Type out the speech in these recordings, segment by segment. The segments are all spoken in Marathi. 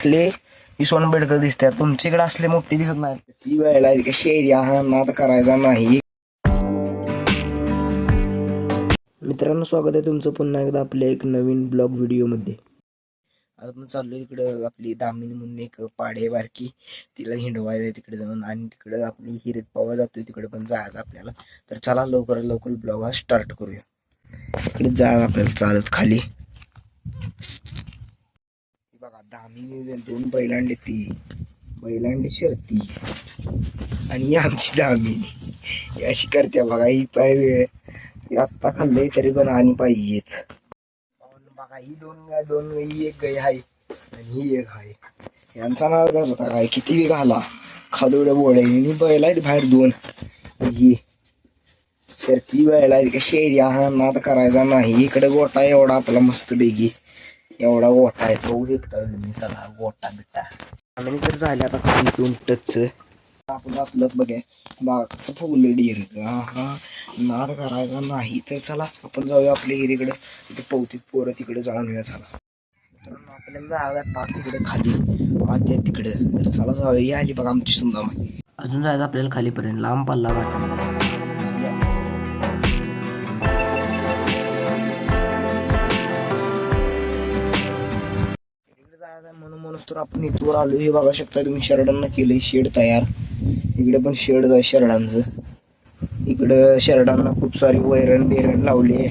असले विसवण बेडकर दिसतात तुमच्याकडे असले मोठे दिसत नाही. ती वेळेला शेरी हा नाद करायचा नाही. मित्रांनो स्वागत आहे तुमचं पुन्हा एकदा आपल्या एक नवीन ब्लॉग व्हिडिओमध्ये. आता आपण चाललो इकडं आपली दामिनी म्हणून एक पाडे बारकी. तिला हिंडवायला तिकडे जाऊन. आणि तिकडं आपली हिरीत पावा जातोय. तिकडे पण जायचं आपल्याला. तर चला लवकर लवकर ब्लॉग हा स्टार्ट करूया. इकडे जायचं आपल्याला चालत खाली. दामिनी दोन बैलांडे ती. बैलांड शर्ती. आणि ही आमची दामिनी ही अशी करते बघा ही पाय आत्ता खाल्लंय तरी पण आणि पाहिजेच. बघा ही दोन गाय दोन गाय ही एक गाय आहे आणि ही एक आहे यांचा नाव करता काय? किती घाला. खादोड्या बोड्या आणि बैल आहेत बाहेर दोन. ही शर्ती बैल आहेत. का शेरी हा नाद करायचा नाही. इकडे गोटा एवढा आपला मस्त बेगी एवढा गोठा आहे बघू शकता तुम्ही सगळा गोटा बिट्टा आम्ही तर झाले आता खाली पिऊन टच. आपलं आपलं बघा बघा कसं फुगलं डिर हा नाद करायचा नाही तर चला आपण जाऊया आपल्या हिरीकडे. तिथे पौतीत पोरं तिकडे जाऊन चला. आपल्याला जायला पाक तिकडे खाली. आत्या तिकडे. तर चला जाऊया ही आली बघा आमची समजा अजून जायचं आपल्याला खालीपर्यंत लांब पल्ला वाटायला आहे म्हणून म्हणून तर आपण इथवर आलो. हे बघा शकता तुम्ही शर्डांना केलंय शेड तयार. इकडे पण शेड आहे शर्डांचं. इकडं शर्डांना खूप सारी वैरण बिरण लावली आहे.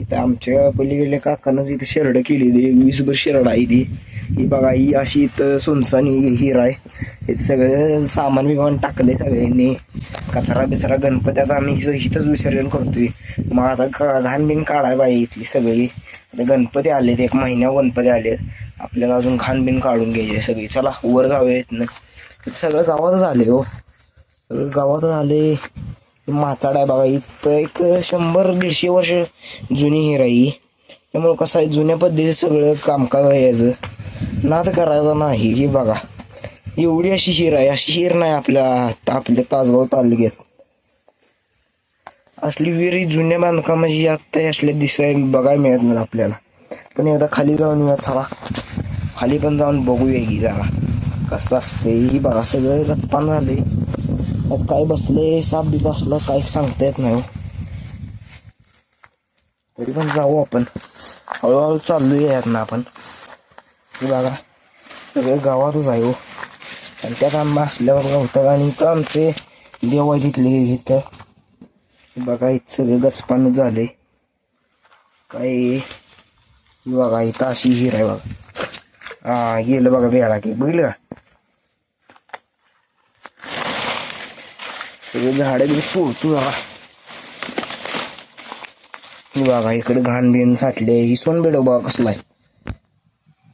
इथं आमच्या पलीकडल्या काकानंच इथं शर्ड केलेली वीसभर शर्ड आहे ती. ही बघा ही अशी इथं सुनसान हिरा आहे. हे सगळं सामान बिमान टाकलंय सगळ्यांनी. कचरा बिचरा गणपत्यात आम्ही इथंच विसर्जन करतोय. मग आता घाण बिन काढाय बाई इथली सगळी. आता गणपती आलेत एक महिन्या गणपती आले आपल्याला अजून घाण काढून घ्यायचे सगळी. चला वर जाऊया आहेत ना. सगळं गावातच आले हो. सगळं गावातच आले माचाड आहे बघा इथं एक शंभर दीडशे वर्ष जुनी हिर आहे त्यामुळं कसं आहे जुन्या पद्धतीचं सगळं कामकाज आहे याचं. नाद करायचा नाही हे बघा. एवढी अशी हिर आहे अशी हिर नाही आपल्या आपल्या तासगाव तालुक्यात. असली विहिरी जुन्या बांधकामाची आत्ता असल्या दिसाय बघायला मिळत नाही आपल्याला. पण एकदा खाली जाऊन या चला. खाली पण जाऊन बघूया की जरा. कसं असते ही बघा सगळं गचपान झाले त्यात काय बसले साप बी बसलं काय सांगता येत नाही हो. तरी पण जाऊ आपण. हळूहळू चाललोय यात ना आपण बघा सगळे गावातच आहे हो. आणि त्यात आंबा असल्यावर होतात आणि इथं आमचे देव आहे तिथले इथं. बघा इथं सगळं गचपान झाले. काय हे बघा इथं अशी हिर आहे बघा. हा गेलं बघा बेळा की बघितलं का झाड झाडं बी तू बघा हे बघा इकडे घाण बिन साठले ही सोनबेड बघा कसला आहे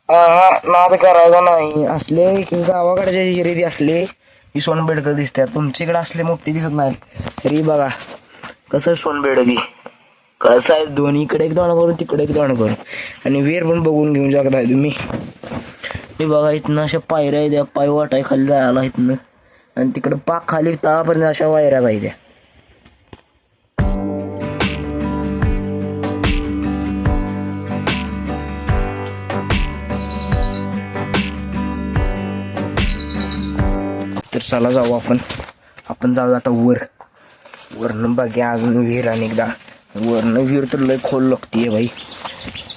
हा नाद करायचा नाही असले इकडे गावाकडच्या हिरेदी असले ही सोनबेडकर दिसतात तुमच्याकडे असले मोठे दिसत नाहीत तरी बघा कसं सोनबेड बी कसं आहे दोन्ही इकडे एक दोन करून तिकडे एक दोन करून आणि वेर पण बघून घेऊन शकताय तुम्ही हे बघा इथनं अशा पायऱ्या आहेत त्या पाय वाटाय खाली जायला इथनं. आणि तिकडं पाक खाली तळापर्यंत अशा वायऱ्या जायच्या. तर चला जाऊ आपण. आपण जाऊ आता वर. वरनं बघ्या अजून विहीर आणि एकदा. वरनं विहीर तर लय खोल लागते भाई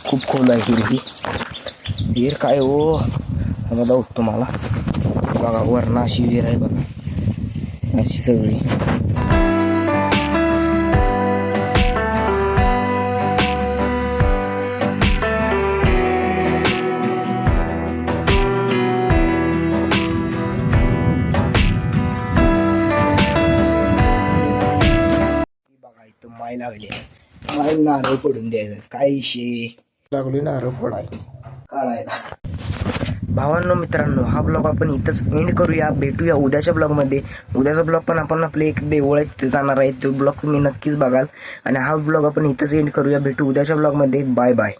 खूप खोल आहे विहीर ही विहीर काय हो? आता जाऊ तुम्हाला बघा वरनं अशी विहीर आहे बघा. अशी सगळी. बघा माय लागली. माय नारळ पडून द्यायचं. काय शे लागली नारळ पडाय काढायला. भावांनो मित्रांनो हा ब्लॉग आपण इथंच एंड करूया. भेटूया उद्याच्या ब्लॉगमध्ये. उद्याचा ब्लॉग पण आपण आपले एक देवळ आहे तिथे जाणार आहे. तो ब्लॉग तुम्ही नक्कीच बघाल. आणि हा ब्लॉग आपण इथंच एंड करूया. भेटू उद्याच्या ब्लॉगमध्ये. Bye bye.